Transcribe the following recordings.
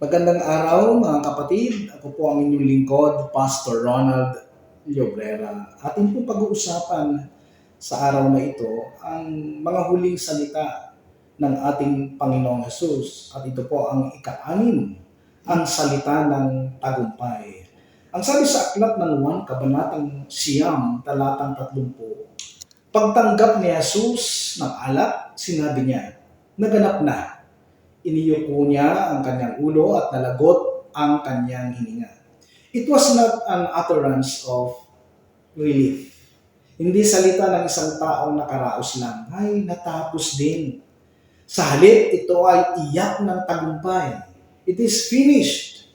Magandang araw mga kapatid. Ako po ang inyong lingkod, Pastor Ronald Llobrera. Atin pong pag-uusapan sa araw na ito ang mga huling salita ng ating Panginoong Hesus. At ito po ang ika-anim, ang salita ng tagumpay. Ang sabi sa aklat ng 1, Kabanatang Siyam, talatang 30, Pagtanggap ni Jesus ng alak, sinabi niya, naganap na iniyuko niya ang kanyang ulo at nalagot ang kanyang hininga. It was not an utterance of relief. Hindi salita ng isang taong nakaraos lang, ay natapos din. Sa halip, ito ay iyak ng tagumpay. It is finished.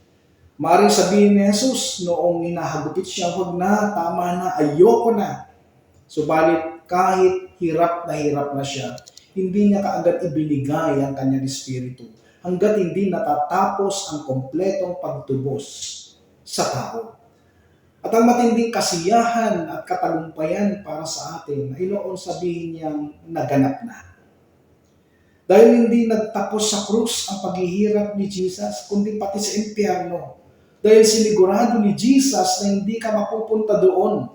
Maring sabihin ni Jesus noong hinahagupit siya, huwag na, tama na, ayoko na. Subalit kahit hirap na hirap na siya, hindi niya kaagad ibinigay ang kanyang espiritu hanggat hindi natatapos ang kompletong pagtubos sa tao. At ang matinding kasiyahan at katagumpayan para sa atin ay noon sabihin niyang naganap na. Dahil hindi nagtapos sa krus ang paghihirap ni Jesus, kundi pati sa impyerno. Dahil sinigurado ni Jesus na hindi ka mapupunta doon.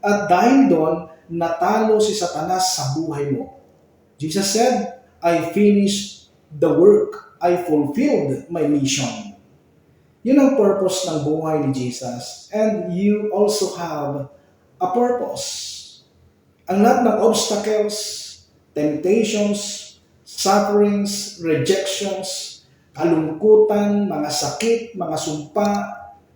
At dahil doon, natalo si Satanas sa buhay mo. Jesus said, I finished the work. I fulfilled my mission. Yun ang purpose ng buhay ni Jesus. And you also have a purpose. Ang lahat ng obstacles, temptations, sufferings, rejections, kalungkutan, mga sakit, mga sumpa,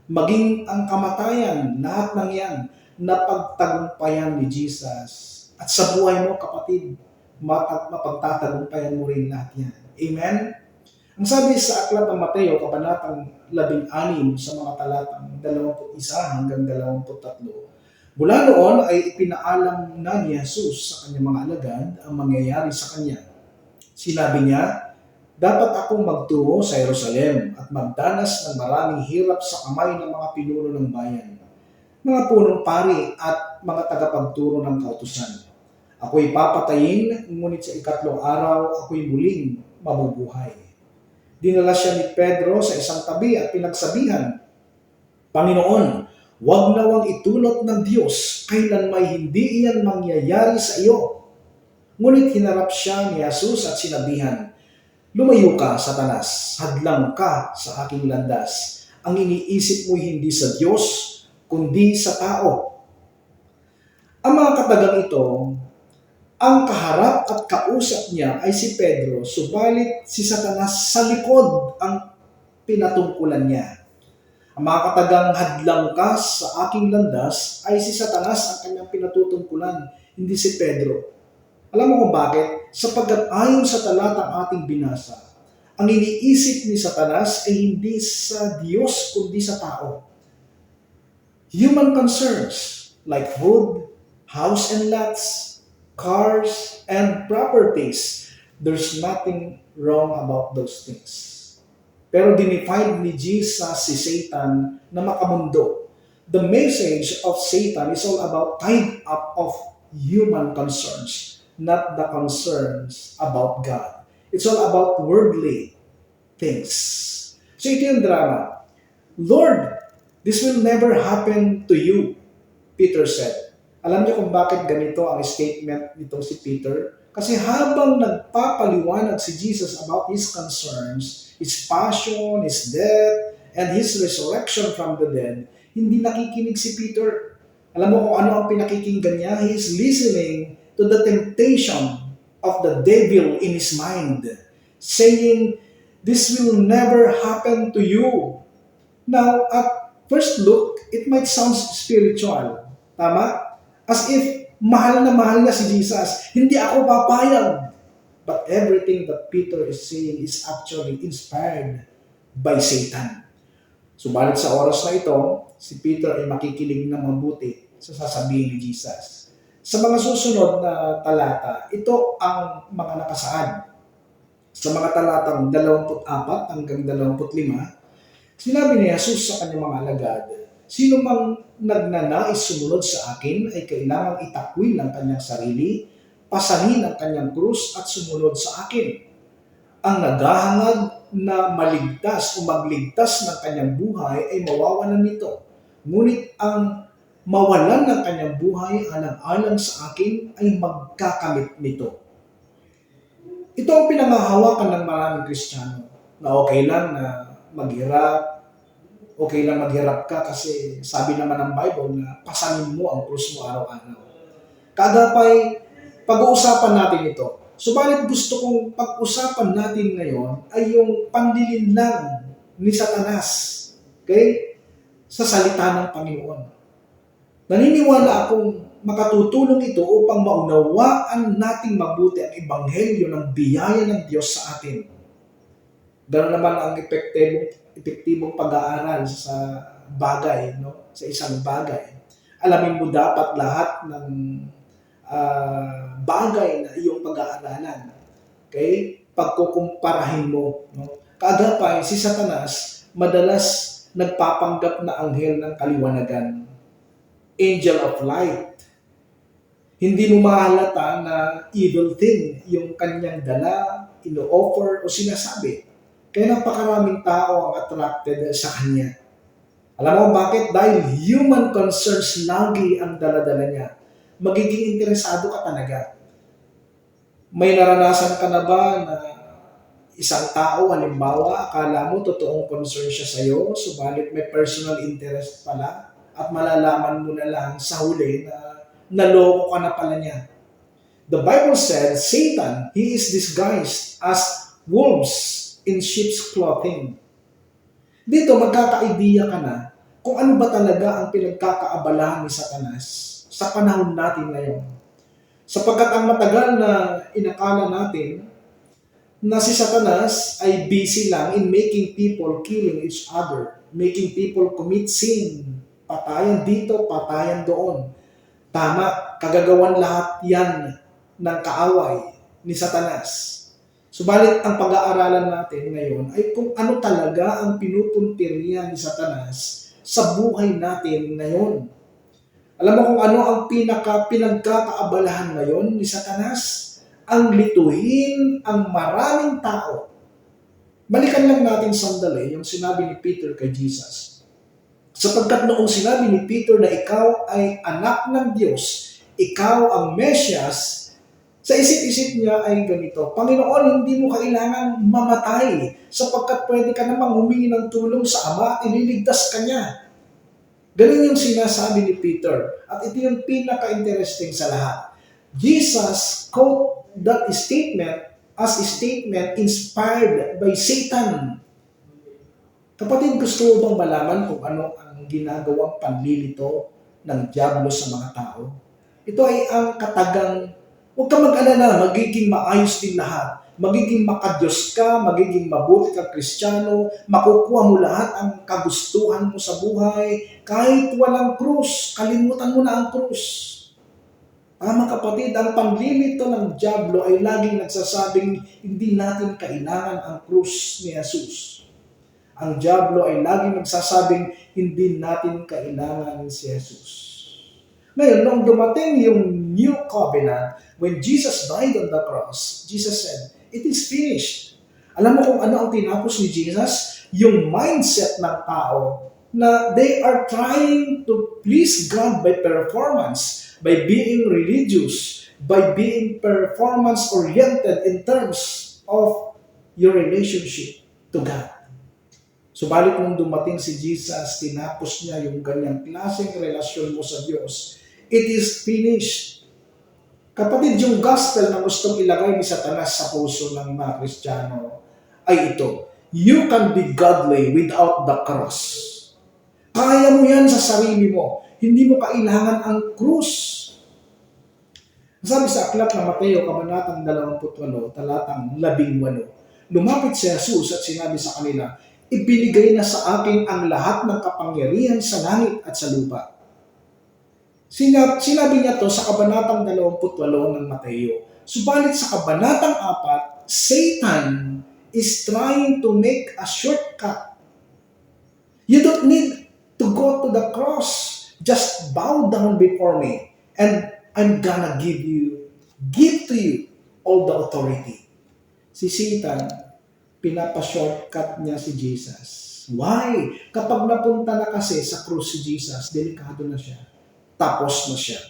maging ang kamatayan, lahat ng yan, napagtagumpayan ni Jesus. At sa buhay mo, kapatid, mapag mapagtatagumpayan mo rin lahat yan. Amen? Ang sabi sa Aklat ng Mateo, Kabanatang 16 sa mga talatang 21 hanggang 23, mula noon ay ipinaalam na ni Jesus sa kanyang mga alagad ang mangyayari sa kanya. Sinabi niya, dapat akong magtungo sa Jerusalem at magdanas ng maraming hirap sa kamay ng mga pinuno ng bayan, mga punong pari at mga tagapagturo ng kautusan Ako'y papatayin, ngunit sa ikatlong araw, ako'y muling mabubuhay. Dinala siya ni Pedro sa isang tabi at pinagsabihan, Panginoon, huwag nawang itulot ng Diyos kailan may hindi iyan mangyayari sa iyo. Ngunit hinarap siya ni Jesus at sinabihan, Lumayo ka, Satanas, hadlang ka sa aking landas. Ang iniisip mo hindi sa Diyos, kundi sa tao. Ang mga katagang ito ang kaharap at kausap niya ay si Pedro, subalit si Satanas sa likod ang pinatungkulan niya. Ang mga katagang hadlang ka sa aking landas ay si Satanas ang kanyang pinatutungkulan, hindi si Pedro. Alam mo kung bakit? Sapagkat ayon sa talatang ating binasa, ang iniisip ni Satanas ay hindi sa Diyos kundi sa tao. Human concerns like food, house and lots, cars, and properties. There's nothing wrong about those things. Pero dinefine ni Jesus si Satan na makamundo. The message of Satan is all about tied up of human concerns, not the concerns about God. It's all about worldly things. So ito yung drama. Lord, this will never happen to you, Peter said. Alam niyo kung bakit ganito ang statement nitong si Peter? Kasi habang nagpapaliwanag si Jesus about his concerns, his passion, his death, and his resurrection from the dead, hindi nakikinig si Peter. Alam mo kung ano ang pinakikinggan niya? He is listening to the temptation of the devil in his mind, saying, This will never happen to you. Now, at first look, it might sound spiritual. Tama? As if mahal na mahal niya si Jesus. Hindi ako papayag. But everything that Peter is saying is actually inspired by Satan. Subalit sa oras na ito, si Peter ay makikinig ng mabuti sa sasabihin ni Jesus. Sa mga susunod na talata, ito ang mga nakasaad. Sa mga talatang 24 hanggang 25, sinabi ni Jesus sa kanyang mga alagad, Sino mang nagnanais sumunod sa akin ay kailangang itakwil ang kanyang sarili, pasanin ang kanyang krus at sumunod sa akin. ang naghahangad na maligtas o magligtas ng kanyang buhay ay mawawalan nito. Ngunit ang mawalan ng kanyang buhay alang-alang sa akin ay magkakamit nito. Ito ang pinangahawakan ng maraming Kristiyano na okay lang na maghirap, okay lang maghirap ka kasi sabi naman ng Bible na pasanin mo ang krus mo araw-araw. Kagapay, pag-uusapan natin ito. Subalit gusto kong pag-usapan natin ngayon ay yung panlilinlang ni Satanas okay? sa salita ng Panginoon. Naniniwala akong makatutulong ito upang maunawaan nating mabuti ang ebanghelyo ng biyaya ng Diyos sa atin. Ganoon naman ang epektibong, epektibong pag-aaral sa bagay, no? sa isang bagay. Alamin mo dapat lahat ng ah, bagay na iyong pag-aaralan. Okay? Pagkukumparahin mo. No? Kaagapay, si Satanas, madalas nagpapanggap na anghel ng kaliwanagan. Angel of light. Hindi mo mahalata na evil thing yung kanyang dala, ino-offer o sinasabi. Kaya napakaraming tao ang attracted sa kanya. Alam mo bakit? Dahil human concerns lagi ang daladala niya magiging interesado ka talaga. May naranasan ka na ba na isang tao, halimbawa, akala mo totoong concern siya sa'yo, subalit may personal interest pala, at malalaman mo na lang sa huli na naloko ka na pala niya. The Bible said, Satan, he is disguised as wolves in sheep's clothing. Dito, magkaka-idea ka na kung ano ba talaga ang pinagkakaabalahan ni Satanas sa panahon natin ngayon. Sapagkat ang matagal na inakala natin na si Satanas ay busy lang in making people killing each other, making people commit sin, patayan dito, patayan doon. Tama, kagagawan lahat yan ng kaaway ni Satanas. Subalit ang pag-aaralan natin ngayon ay kung ano talaga ang pinupuntirya ni Satanas sa buhay natin ngayon. Alam mo kung ano ang pinaka pinagkakaabalahan ngayon ni Satanas? Ang lituhin ang maraming tao. Balikan lang natin sandali yung sinabi ni Peter kay Jesus. Sapagkat noong sinabi ni Peter na ikaw ay anak ng Diyos, ikaw ang Mesyas, sa isip-isip niya ay ganito, Panginoon, hindi mo kailangang mamatay sapagkat pwede ka namang humingi ng tulong sa Ama ililigtas ka niya. Ganun yung sinasabi ni Peter. At ito yung pinaka-interesting sa lahat. Jesus quote that statement as a statement inspired by Satan. Kapatid, gusto bang malaman kung ano ang ginagawang panlilito ng Diablo sa mga tao? Ito ay ang katagang, huwag ka mag-alala, magiging maayos din lahat. Magiging makadiyos ka, magiging mabuti ka kristyano, makukuha mo lahat ang kagustuhan mo sa buhay, kahit walang krus, kalimutan mo na ang krus. Tama kapatid, ang panlilito ng Diablo ay laging nagsasabing hindi natin kailangan ang krus ni Jesus. Ang Diablo ay laging nagsasabing hindi natin kailangan si Jesus. Ngayon, nung dumating yung New Covenant, when Jesus died on the cross, Jesus said, it is finished. Alam mo kung ano ang tinapos ni Jesus? Yung mindset ng tao na they are trying to please God by performance, by being religious, by being performance-oriented in terms of your relationship to God. Subalit nung dumating si Jesus, tinapos niya yung ganyang klaseng relasyon mo sa Diyos. It is finished. Kapatid, yung gospel na gustong ilagay ni Satanas sa puso ng mga Kristiyano ay ito. You can be godly without the cross. Kaya mo yan sa sarili mo. Hindi mo kailangan ang krus. Sabi sa aklat ng Mateo, Kabanatang 28, talatang 18, lumapit si Jesus at sinabi sa kanila, ibinigay na sa akin ang lahat ng kapangyarihan sa langit at sa lupa. Sinab sinabi niya to sa Kabanatang 28 ng Mateo. Subalit sa Kabanatang 4, Satan is trying to make a shortcut. You don't need to go to the cross. Just bow down before me and I'm gonna give you, give to you all the authority. Si Satan, pinapa-shortcut niya si Jesus. Why? Kapag napunta na kasi sa krus si Jesus, delikado na siya. Tapos na siya.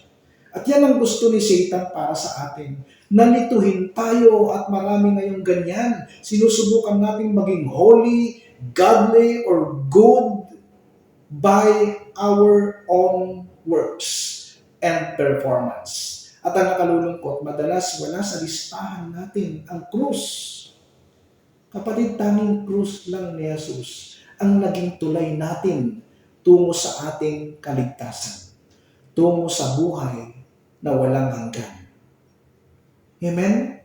At yan ang gusto ni Satan para sa atin. Nalituhin tayo at marami ngayong ganyan. Sinusubukan natin maging holy, godly, or good by our own works and performance. At ang nakalulungkot, madalas wala sa listahan natin ang krus. Kapatid, tanging krus lang ni Jesus ang naging tulay natin tungo sa ating kaligtasan, tungo sa buhay na walang hanggan. Amen?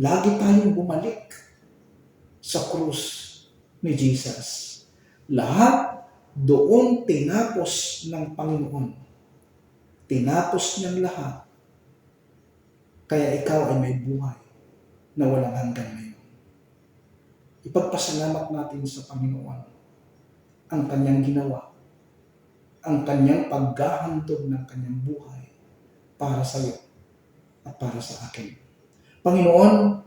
Lagi tayong bumalik sa krus ni Jesus. Lahat doon tinapos ng Panginoon. Tinapos niyang lahat. Kaya ikaw ay may buhay na walang hanggan ngayon. Ipagpasalamat natin sa Panginoon ang kanyang ginawa, ang kanyang paghahandog ng kanyang buhay para sa iyo at para sa akin. Panginoon,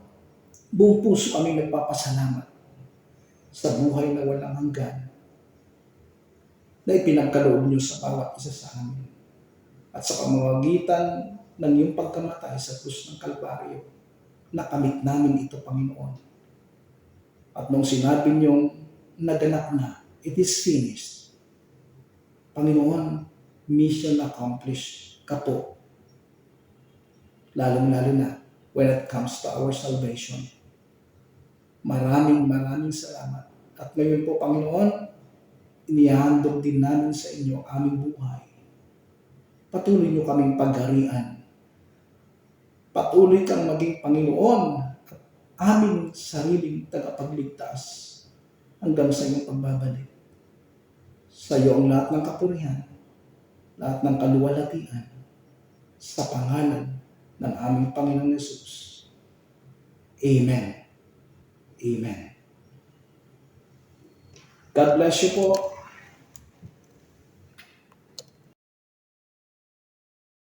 buong puso kami nagpapasalamat sa buhay na walang hanggan na ipinagkaloob niyo sa bawat isa sa amin. At sa pamamagitan ng iyong pagkamatay sa krus ng Kalbaryo, nakamit namin ito, Panginoon. At nung sinabi niyong naganap na, it is finished. Panginoon, mission accomplished ka po. Lalong-lalo na when it comes to our salvation. Maraming maraming salamat. At ngayon po, Panginoon, inihandog din namin sa inyo aming buhay. Patuloy niyo kaming pagharian. Patuloy kang maging Panginoon at aming sariling tagapagligtas hanggang sa iyong pagbabalik. Sa iyo ang lahat ng kapurihan, lahat ng kaluwalhatian, sa pangalan ng aming Panginoong Yesus. Amen. Amen. God bless you po.